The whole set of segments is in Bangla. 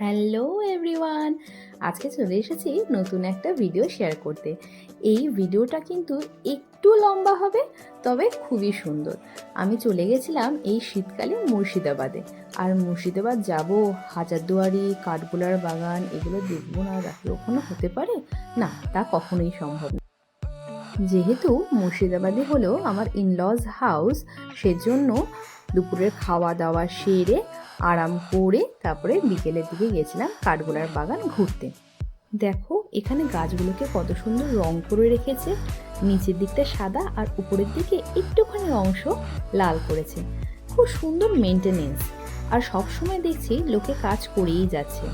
Hello everyone. আজকে চলে এসেছি নতুন একটা ভিডিও শেয়ার করতে। এই ভিডিওটা কিন্তু একটু লম্বা হবে, তবে খুবই সুন্দর। আমি চলে গেছিলাম এই শীতকালে মুর্শিদাবাদে। আর মুর্শিদাবাদ যাব হাজারদুয়ারি, কাঠগোলার বাগান, এগুলো দেখব না রাখি ওখানে হতে পারে? না, তা কখনোই সম্ভব না। যেহেতু মুর্শিদাবাদে হলো আমার ইনলজ হাউস সেজন্য দুপুরের খাওয়া দাওয়া সেরে, আরাম করে তারপরে বিকেলের দিকে গেছিলাম কাঠগোলার বাগান ঘুরতে। দেখো, এখানে গাছগুলোকে কত সুন্দর রং করে রেখেছে। নিচের দিকটা সাদা আর উপরের দিকে একটুখানি অংশ লাল করেছে। খুব সুন্দর মেনটেনেন্স আর সব সময় দেখছি লোকে কাজ করেই যাচ্ছে।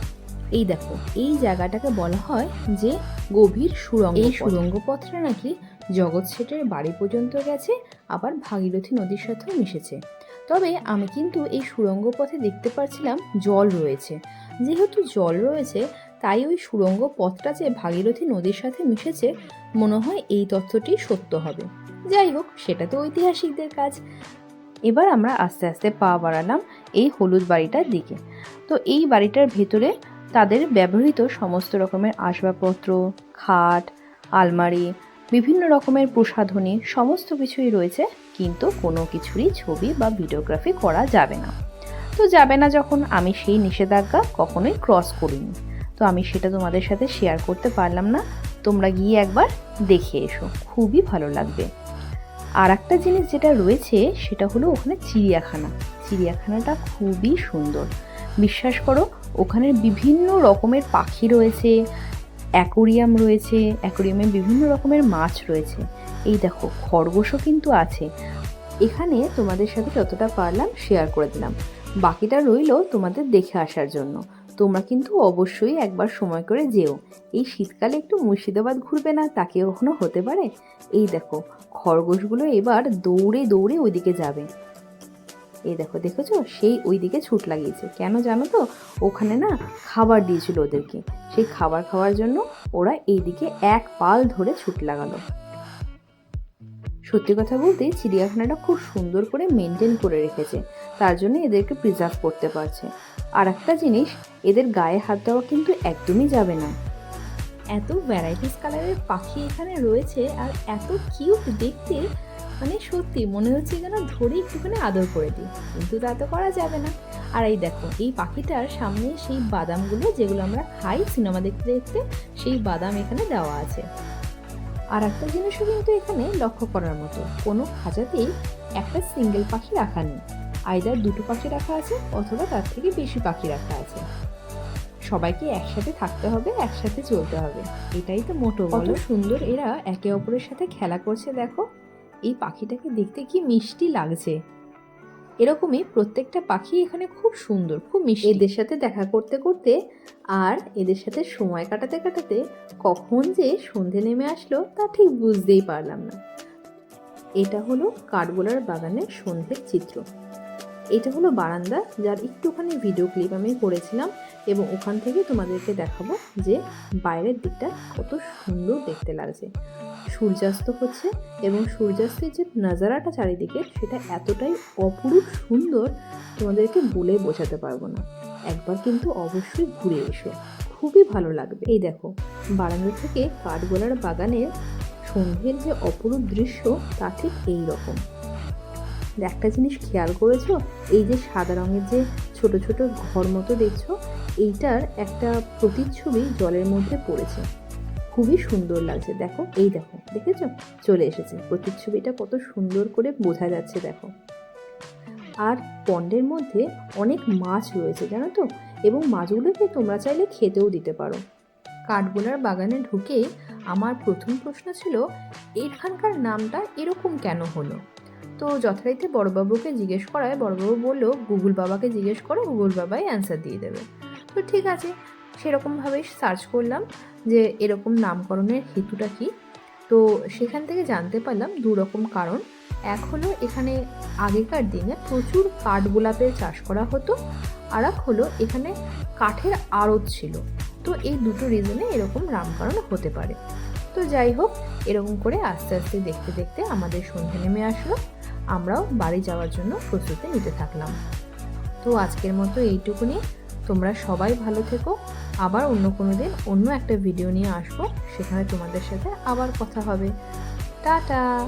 এই দেখো, এই জায়গাটাকে বলা হয় যে গভীর সুরঙ্গ এই সুরঙ্গ পথটা নাকি জগৎ শেঠের বাড়ি পর্যন্ত গেছে, আবার ভাগীরথী নদীর সাথেও মিশেছে। তবে আমি কিন্তু এই সুরঙ্গ পথে দেখতে পাচ্ছিলাম জল রয়েছে। যেহেতু জল রয়েছে, তাই ওই সুরঙ্গ পথটা যে ভাগীরথী নদীর সাথে মিশেছে, মনে হয় এই তথ্যটি সত্য হবে। যাই হোক, সেটা তো ঐতিহাসিকদের কাজ। এবার আমরা আস্তে আস্তে পা বাড়ালাম এই হলুদ বাড়িটার দিকে। তো এই বাড়িটার ভেতরে তাদের ব্যবহৃত সমস্ত রকমের আসবাবপত্র, খাট, আলমারি বিভিন্ন রকমের প্রসাধনী, সমস্ত কিছুই রয়েছে, কিন্তু কোনো কিছুরই ছবি বা ভিডিওগ্রাফি করা যাবে না। তো যাবে না যখন আমি সেই নিষেধাজ্ঞা কখনোই ক্রস করিনি। তো আমি সেটা তোমাদের সাথে শেয়ার করতে পারলাম না। তোমরা গিয়ে একবার দেখে এসো, খুবই ভালো লাগবে। আর একটা জিনিস যেটা রয়েছে, সেটা হলো ওখানে চিড়িয়াখানা। চিড়িয়াখানাটা খুবই সুন্দর। বিশ্বাস করো, ওখানে বিভিন্ন রকমের পাখি রয়েছে অ্যাকোরিয়াম রয়েছে, অ্যাকোরিয়ামে বিভিন্ন রকমের মাছ রয়েছে। এই দেখো, খরগোশও কিন্তু আছে। এখানে তোমাদের সাথে যতটা পারলাম শেয়ার করে দিলাম। বাকিটা রইল তোমাদের দেখে আসার জন্য। তোমরা কিন্তু অবশ্যই একবার সময় করে যেও। এই শীতকালে একটু মুর্শিদাবাদ ঘুরবে না? তাকে কখনো হতে পারে? এই দেখো, খরগোশগুলো এবার দৌড়ে দৌড়ে ওইদিকে যাবে। এই দেখো, দেখেছ? সেই ওই দিকে ছুট লাগিয়েছে। কেন জানো তো? ওখানে না খাবার দিয়েছিল ওদেরকে। সেই খাবার খাওয়ার জন্য ওরা এইদিকে এক পাল ধরে ছুট লাগালো। সত্যি কথা বলতে, চিড়িয়াখানাটা খুব সুন্দর করে মেনটেন করে রেখেছে। তার জন্য এদেরকে প্রিজার্ভ করতে পারছে। আর একটা জিনিস, এদের গায়ে হাত দেওয়া কিন্তু একদমই যাবে না। এত ভ্যারাইটিস কালারের পাখি এখানে রয়েছে, আর এত কিউট দেখতে মানে সত্যি মনে হচ্ছে যেন ধরে একটুখানি আদর করে দিই, কিন্তু তা তো করা যাবে না। আর এই দেখো, এই পাখিটার সামনে সেই বাদামগুলো যেগুলো আমরা খাই সিনেমা দেখতে দেখতে, সেই বাদাম এখানে দেওয়া আছে। আর একটা জিনিসও কিন্তু এখানে লক্ষ্য করার মতো, কোনো খাঁচাতেই একটা সিঙ্গেল পাখি রাখা নেই। আইদার দুটো পাখি রাখা আছে অথবা তার থেকে বেশি পাখি রাখা আছে। সবাইকে একসাথে থাকতে হবে, একসাথে চলতে হবে। এটাই তো মোটো কত সুন্দর এরা একে অপরের সাথে খেলা করছে, দেখো। এই পাখিটাকে দেখতে কি মিষ্টি লাগছে? এরকমই প্রত্যেকটা পাখি এখানে খুব সুন্দর, খুব মিষ্টি। এদের সাথে দেখা করতে করতে আর এদের সাথে সময় কাটাতে কাটাতে কখন যে সন্ধে নেমে আসলো তা ঠিক বুঝতেই পারলাম না। এটা হলো কাঠগোলার বাগানের সন্ধ্যের চিত্র। এটা হলো বারান্দা যার একটুখানি ভিডিও ক্লিপ আমি করেছিলাম এবং ওখান থেকে তোমাদেরকে দেখাবো যে বাইরের দিকটা কত সুন্দর দেখতে লাগছে। সূর্যাস্ত হচ্ছে এবং সূর্যাস্তের যে নাজারাটা চারিদিকে সেটা এতটাই অপরূপ সুন্দর, তোমাদেরকে বলে বোঝাতে পারব না। একবার কিন্তু অবশ্যই ঘুরে এসো। খুবই ভালো লাগবে। এই দেখো বারান্দা থেকে কাঠগোলার বাগানের সন্ধ্যের যে অপরূপ দৃশ্য, তা ঠিক এই রকম একটা জিনিস খেয়াল করেছ? এই যে সাদা রঙের যে ছোট ছোট ঘর মতো দেখছ, এইটার একটা প্রতিচ্ছবি জলের মধ্যে পড়েছে। খুবই সুন্দর লাগছে। দেখো, এই দেখো, দেখেছ? চলে এসেছে। প্রতিচ্ছবিটা কত সুন্দর করে বোঝা যাচ্ছে, দেখো। আর পন্ডের মধ্যে অনেক মাছ রয়েছে, জানো তো? এবং মাছগুলোকে তোমরা চাইলে খেতেও দিতে পারো। কাঠগোলার বাগানে ঢুকে আমার প্রথম প্রশ্ন ছিল, এখানকার নামটা এরকম কেন হলো? তো যথারীতি বড়বাবুকে জিজ্ঞেস করায়, বড়বাবু বলল, গুগল বাবাকে জিজ্ঞেস করো, গুগল বাবাই অ্যান্সার দিয়ে দেবে। তো ঠিক আছে সেরকমভাবেই সার্চ করলাম যে এরকম নামকরণের হেতুটা কি। তো সেখান থেকে জানতে পারলাম দু রকম কারণ। এক হলো এখানে আগেকার দিনে প্রচুর কাঠগোলাপের চাষ করা হতো। আর এক হলো এখানে কাঠের আড়ত ছিল। তো এই দুটো রিজনে এরকম নামকরণ হতে পারে। তো যাই হোক, এরকম করে আস্তে আস্তে দেখতে দেখতে আমাদের সন্ধে নেমে আসলো। আমরাও বাড়ি যাওয়ার জন্য প্রস্তুতি নিতে থাকলাম। তো আজকের মতো এইটুকুনি। তোমরা সবাই ভালো থেকো। আবার অন্য কোনো দিন অন্য একটা ভিডিও নিয়ে আসব। সেখানে তোমাদের সাথে আবার কথা হবে। টাটা!